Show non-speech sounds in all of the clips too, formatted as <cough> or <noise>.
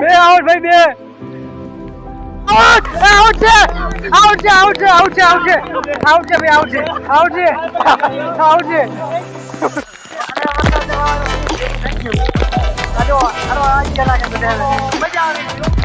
બે આઉટ ભાઈ બે આઉટ આઉટ છે આઉટ છે આઉટ છે આઉટ છે આઉટ છે આઉટ છે ભાઈ આઉટ છે આઉટ છે આઉટ છે you. આજો, હાલો, આ લાગે બધાને. મજા આવી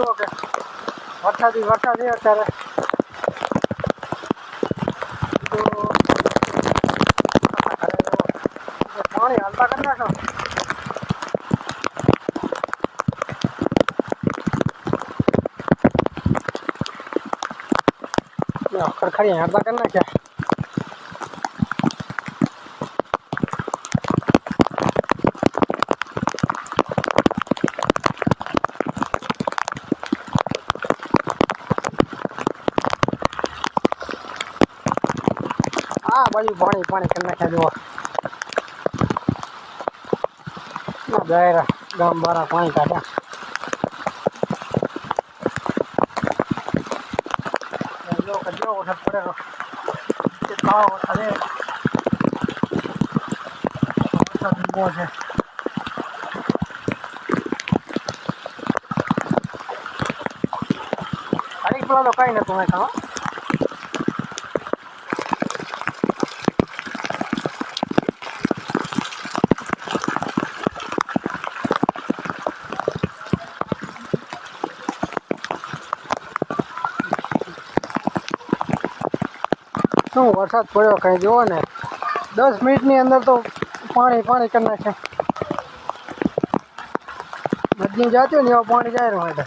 જુઓ કે વરસાદી વરસાદ છે અત્યારે પાણી હાલતા કરી નાખો. ખડખડી હાલતા કરી નાખ્યા. આ પાણી પાણી કરી નાખ્યા જુઓ દાયરા ગામ બારા પાણી કાઢ્યા જો કે જો વરસાદ પડેલો કાળો વરસાદ તો કઈ નતું મેં ખાવા. શું વરસાદ પડ્યો કઈ, જુઓ ને. દસ મિનિટની અંદર તો પાણી પાણી કરી નાખે. નદી જાતી હોય ને એવા પાણી જાય રહ્યું એટલે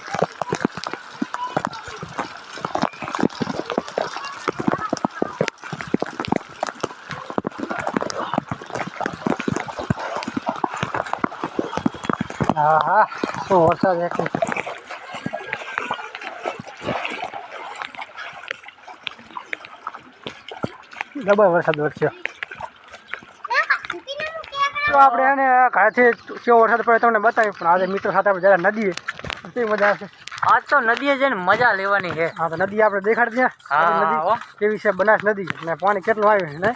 હા હા શું વરસાદ એક ડબલ વરસાદ વરસ્યો. તો આપણે એને ઘરેથી કેવો વરસાદ પડે તમને બતાવી પણ આજે મિત્રો સાથે આપણે જરા નદીએ કેવી મજા આવશે. આજ તો નદીએ જઈને મજા લેવાની છે. હા તો નદી આપણે દેખાડી દે નદી કેવી છે બનાસ નદી? ને પાણી કેટલું આવ્યું ને?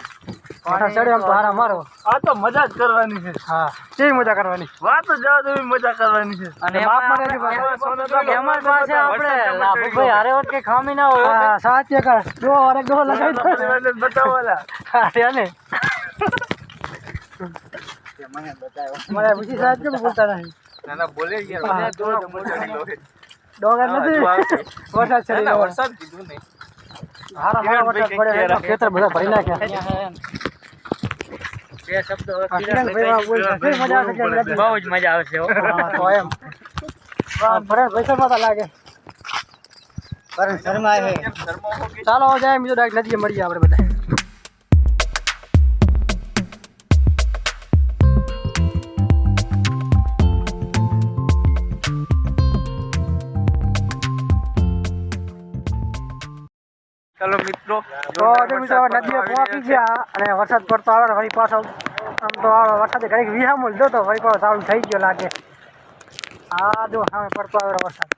માથા ચડ્યો આમ તો હારા મારો. આ તો મજા જ કરવાની છે. હા કેવી મજા કરવાની? વાત જ જવા દેવી મજા કરવાની છે. અને બાપ એમાં મને હજી આપણે- એમાં પાસે આપણે લાભુભાઈ હારે હોત કે ખામી ના હોય હા સાચે કર જો અરે ગો લગાવી દો. પરિવારને હા ને. મને પૂછી સાહેબ કેમ બોલતા નહીં નાના બોલે હા. ડોંગર હા, નથી હજુ આવશે. વરસાદ ચડી ગયો વરસાદ કીધું નહીં હારા મારા વરસાદ પડે એટલે ખેતર બધા ભરી નાખ્યા બે શબ્દો આ કિરણભાઈ વાળા બોલતા કેવી મજા આવશે કે નથી? બહુ જ મજા આવશે હો. હા, તો એમ વાહ, ભરે વૈશાલમાં તો લાગે ચાલો હવે જાય બીજો ડાયરેક્ટ નદીએ મળીએ આપણે બધા તો મિત્રો પહોંચી ગયા અને વરસાદ પડતો આવે વળી પાછો આમ તો વરસાદ વરસાદે ઘડીક વિહામો લીધો તો વળી પાછો ચાલુ થઈ ગયો લાગે. આ જો સામે પડતો આવે વરસાદ.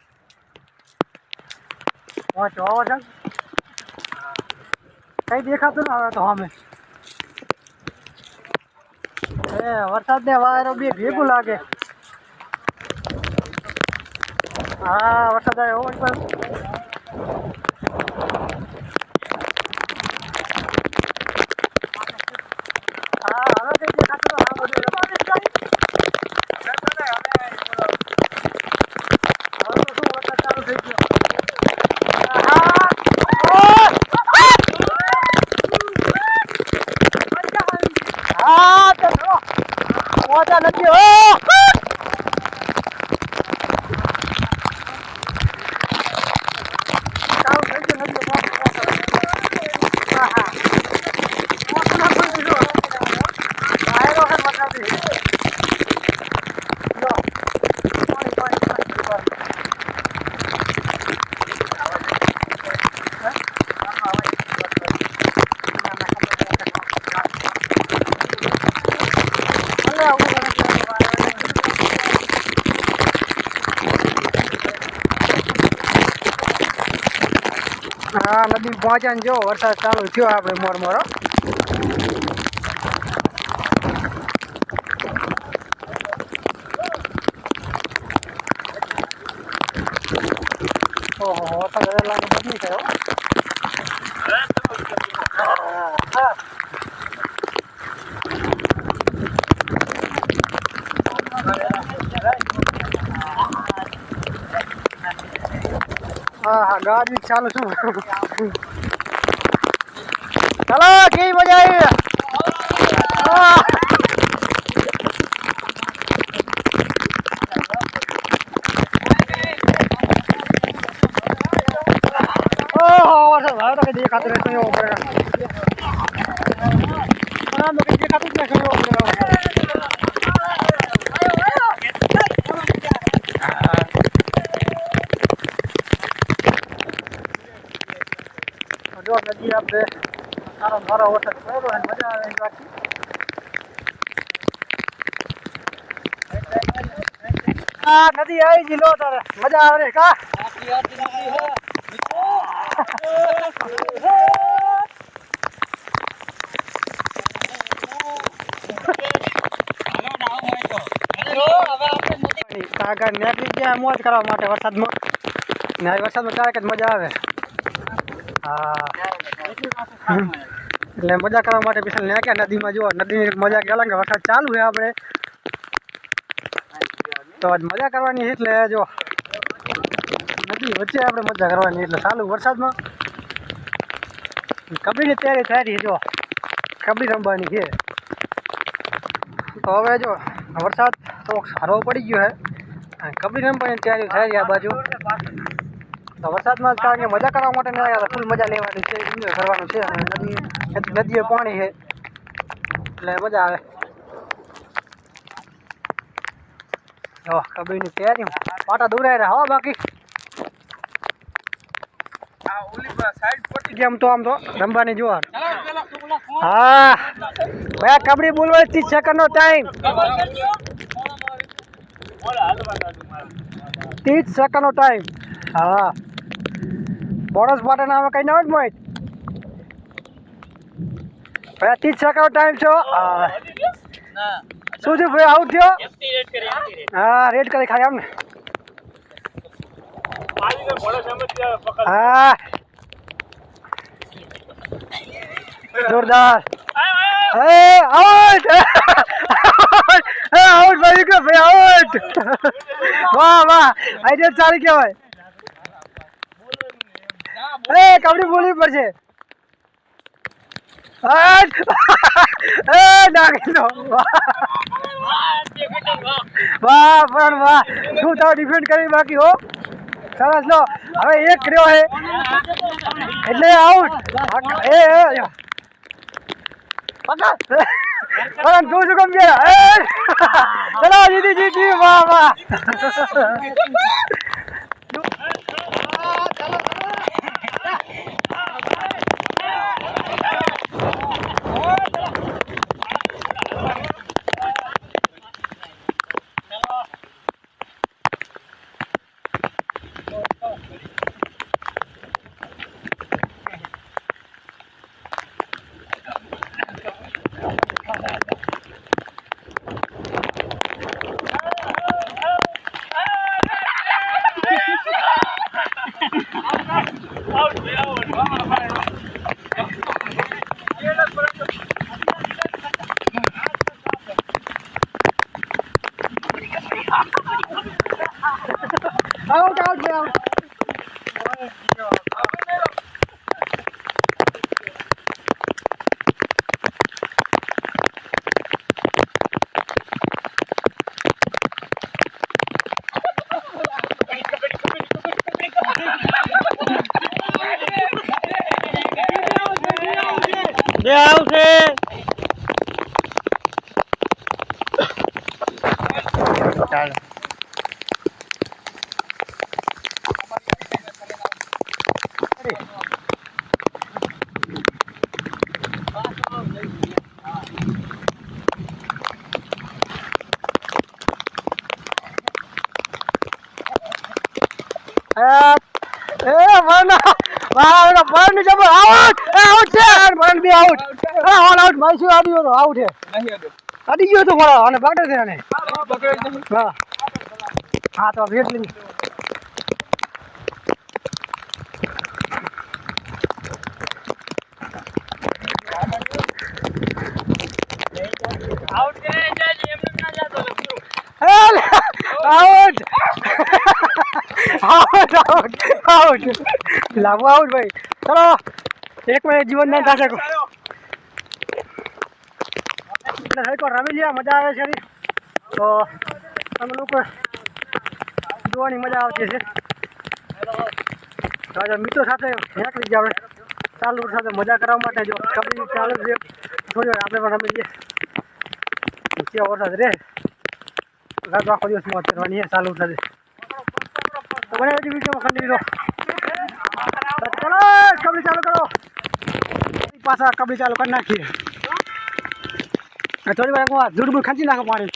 પહોંચો છે? કઈ દેખાતું ના આવે તો સામે. એ વરસાદ ને વાયરો બે ભેગું લાગે. હા વરસાદ આવ્યો વળી પાછો હા હવે કઈ દેખાતું ના આવે બધું રમાડે જ જાય. હવે તો શું વરસાદ ચાલુ થઈ ગયો આહા! ઓહ! હા તો જો. મોજા નથી હો ચાલુ થઈ ગયું નથી આહા નદી પહોંચ્યા ને જો વરસાદ ચાલુ થયો આપણે મોર મોરો ઓહો વરસાદ બદલી થયો ગાડી ચાલુ છું ચાલો કેવી મજા આવી હા. ઓહો વરસાદ હવે તો કઈ દેખાતું રહેશે એવો પડે આમ તો કઈ દેખાતું જ નથી એવો પડે જો નદી આપણે સારો સારો વરસાદ પડ્યો અને મજા આવે બાકી નદી આવી ગઈ લો તારે. મજા આવે કા? કાકા નીકળી ગયા મોજ કરવા માટે વરસાદમાં. ને વરસાદમાં ક્યારેક જ મજા આવે. હા એટલે મજા કરવા માટે પછી નાખ્યા. નદીમાં જુઓ, નદીની મજા કે અલગ વરસાદ ચાલુ છે આપણે. તો આજ મજા કરવાની એટલે જો, નદી વચ્ચે આપણે મજા કરવાની એટલે ચાલુ વરસાદમાં. કબડ્ડીની તૈયારી છે, જો. કબડ્ડી રમવાની છે. તો હવે જો, વરસાદ થોડોક સારો પડી ગયો છે. કબડ્ડી રમવાની તૈયારી થઈ આ બાજુ. તો વરસાદમાં જ કારણ કે મજા કરવા માટે નહીં આવ્યા ફૂલ મજા લેવાની છે એન્જોય કરવાનું છે. અને નદી નદીએ પાણી છે. એટલે મજા આવે. જો કબડ્ડીની તૈયારી. પાટા દોરાય રહ્યા હો બાકી. આ ઓલી સાઈડ પટ્ટી કેમ તો આમ તો રમવાની જોવા હા. ભાઈ કબડ્ડી બોલવા ત્રીસ સેકન્ડનો ટાઈમ ત્રીસ સેકન્ડનો ટાઈમ હા. બોનસ માટે નામે કઈ ના હોય ભાઈ ત્રીસ સેકન્ડનો ટાઈમ છો. શું થયું ભાઈ આઉટ થયો? હા રેડ કરી ખાલી આમ ને. હા. જોરદાર. આઉટ આઉટ ભાઈ આઉટ વાહ વાહ. આઈડિયા સારી કહેવાય. એ કબડી બોલવી પડશે. <laughs> વાહ, પણ વાહ. શું તાવ ડિફેન્ડ કરી બાકી હો? સરસ હવે એક રહ્યો હે. એટલે આઉટ એ પણ તું શું કેમ ગયા? ચલો દીદી જીતી. વાહ વાહ. ભરણ જબર આઉટ આઉટ છે. અને ભરણ બી આઉટ એ ઓલ આઉટ આડી ગયો તો આઉટ છે. આડી. ગયો તો મારા અને પકડે છે અને હા હા તો વેટ લઈ. આઉટ. <laughs> Out out out. લાવો આઉટ ભાઈ. ચલો, એક મિનિટ જીવન દાન થશે રમી લ્યા, મજા આવે છે તો તમે લોકો જોવાની મજા આવતી છે મિત્રો સાથે નીકળી ગયા આપણે. ચાલુ સાથે મજા કરવા માટે જો કબડ્ડી ચાલુ છે. થોડી આપણે પણ રમી લઈએ. કેવો વરસાદ રે. રાત આખો દિવસ મોજ કરવાની ચાલુ થશે તો મને હજી વિડીયોમાં કન્ટિન્યુ ચલો કબડી ચાલુ કરો. પાછા કબડી ચાલુ કરી નાખીએ. થોડી વાર એકવાર જુડબુડ ખેંચી નાખો પાણી.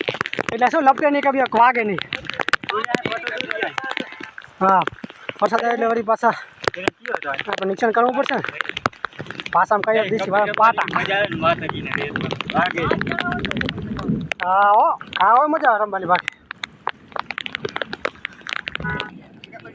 એટલે શું લપકે નહીં કભી વાગે નહીં. હા, વરસાદ એટલે વળી પાછા આપણે કરવું પડશે. ને પાછામાં કઈ દીધી પાટા. હા, હો હા હોય મજા રમવાની બાકી હા આકાશ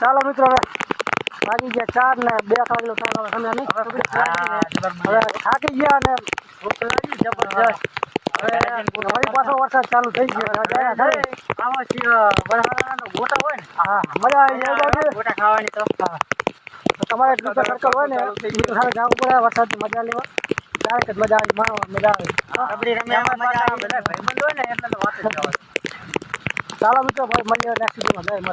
ચાલો મિત્રો હવે વાગી ગયા ચાર ને બે કાગલો ચાલો હવે નહીં. હવે થાકી ગયા ને જબરજસ્ત હવે પાછો વરસાદ ચાલુ થઈ ગયો હવે જાય ગોટા હોય ને. હા મજા આવી જાય. ગોટા ખાવાની તો. હા. તો તમારે મિત્રો સર્કલ હોય ને મિત્રો સાથે જવું પડે વરસાદ મજા લેવા. ત્યારે જ મજા આવે માણવા મજા આવે. મજા આવે બધા ભાઈબંધ હોય ને એટલે તો વાત જ ચાલો મિત્રો ભાઈ મળીએ નેક્સ્ટ વિડીયોમાં.